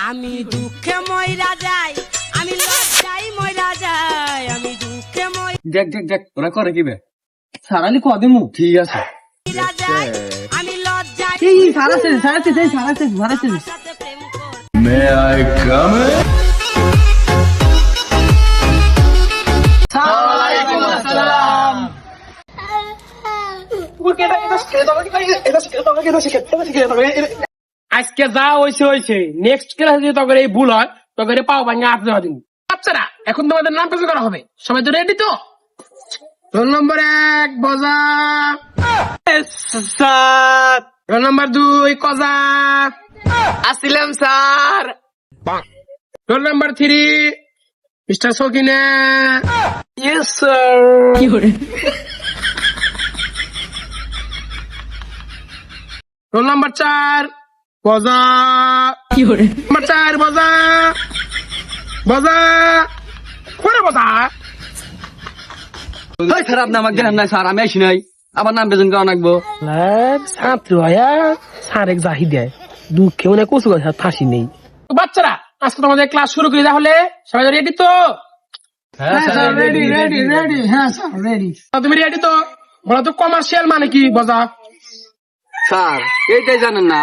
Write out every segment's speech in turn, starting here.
আমি দুঃখে ময়রা যাই আমি লজ্জাই ময়রা যাই আমি দুঃখে দেখ দেখ দেখ ওরা করে কি বে সারালি কদিমু ঠিক আছে যাই আমি লজ্জাই এই সারাছে সারাছে এই সারাছে সারাছে সাথে প্রেম কর আজকে যা হয়েছে হয়েছে। নেক্সট ক্লাস যদি তখন এই ভুল হয় তখন এই পাও ভাঙে আট দেওয়া দিন। বাচ্চারা এখন তোমাদের নাম পেশ করা হবে। সবাই তো রেডি তো? রোল নম্বর এক বজা। স্যার। রোল নম্বর দুই কজা। আসিলাম sir. Roll number three mister সকিনে yes sir. Roll number চার বজা। বজা। বজা। কোনে বজা? ওই খারাপ নাম গেলাম না স্যার আমি আসি নাই। আবার নাম বেজন করা নাকবো ছাত্র হয়া সারেক জাহি দেয়। দুঃখে মনে কচু কথা ফাঁসি নেই। বাচ্চারা আজকে তোমাদের ক্লাস শুরু করি তাহলে। সবাই রেডি তো? রেডি রেডি রেডি হ্যাঁ স্যার রেডি তুমি রেডি তো? বলো তো কমার্শিয়াল মানে কি বজা? স্যার এইটাই জানেন না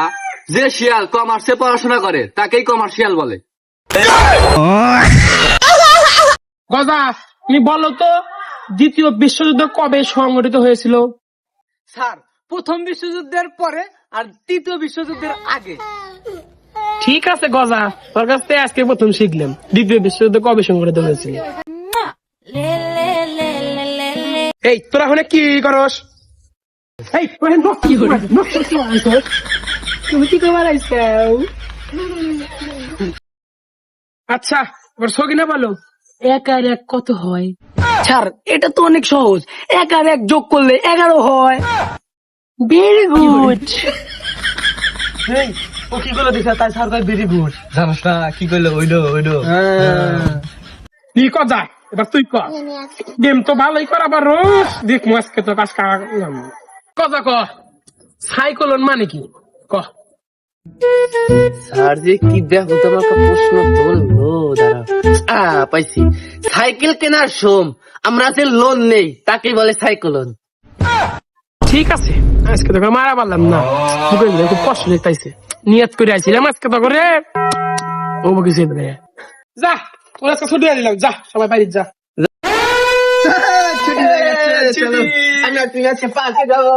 যে শিয়াল কমার্সে পড়াশোনা করে তাকেই কমার্শিয়াল বলে গজা তুমি বলো তো দ্বিতীয় বিশ্বযুদ্ধ কবে সংগঠিত হয়েছিল স্যার প্রথম বিশ্বযুদ্ধের পরে আর তৃতীয় বিশ্বযুদ্ধের আগে ঠিক আছে গজা তোর কাছ থেকে আজকে প্রথম শিখলাম দ্বিতীয় বিশ্বযুদ্ধ কবে সংগঠিত হয়েছিল এই তোরা হলে কি করস এই তোরা তুমি কি আইসাও আচ্ছা সকিনা বলো এক আর এক কত হয়? স্যার এটা তো অনেক সহজ। এক আর এক যোগ করলে এগারো হয়। ভেরি গুড ও কি করল দিছে তাই স্যার কয় ভেরি গুড জানাস না কি করল ওইলো ওইলো কি কজা? এবার তুই কর। গেম তো ভালোই কর আবার রোজ। দেখ আজকে তো কাজ কজা ক সাইকলন মানে কি? ক স্যার যে কি দেখো তোমাকে প্রশ্ন ধরলো দাঁড়া আ পাইছি। সাইকেল কেনার সোম আমরা যে লোন নেই তাকে বলে সাইকেলন ঠিক আছে আজকে তোকে মারা পারলাম না। বুকের ভিতরে খুব কষ্ট দেখতেছে নিয়ত করে আইছিলাম আজকে তো করে ও কিছু দেবে যা তোর আজকে ছুটি দিলাম যা সবাই বাড়ি যা। ছুটি। চলো। ঠিক আছে পাকে যাব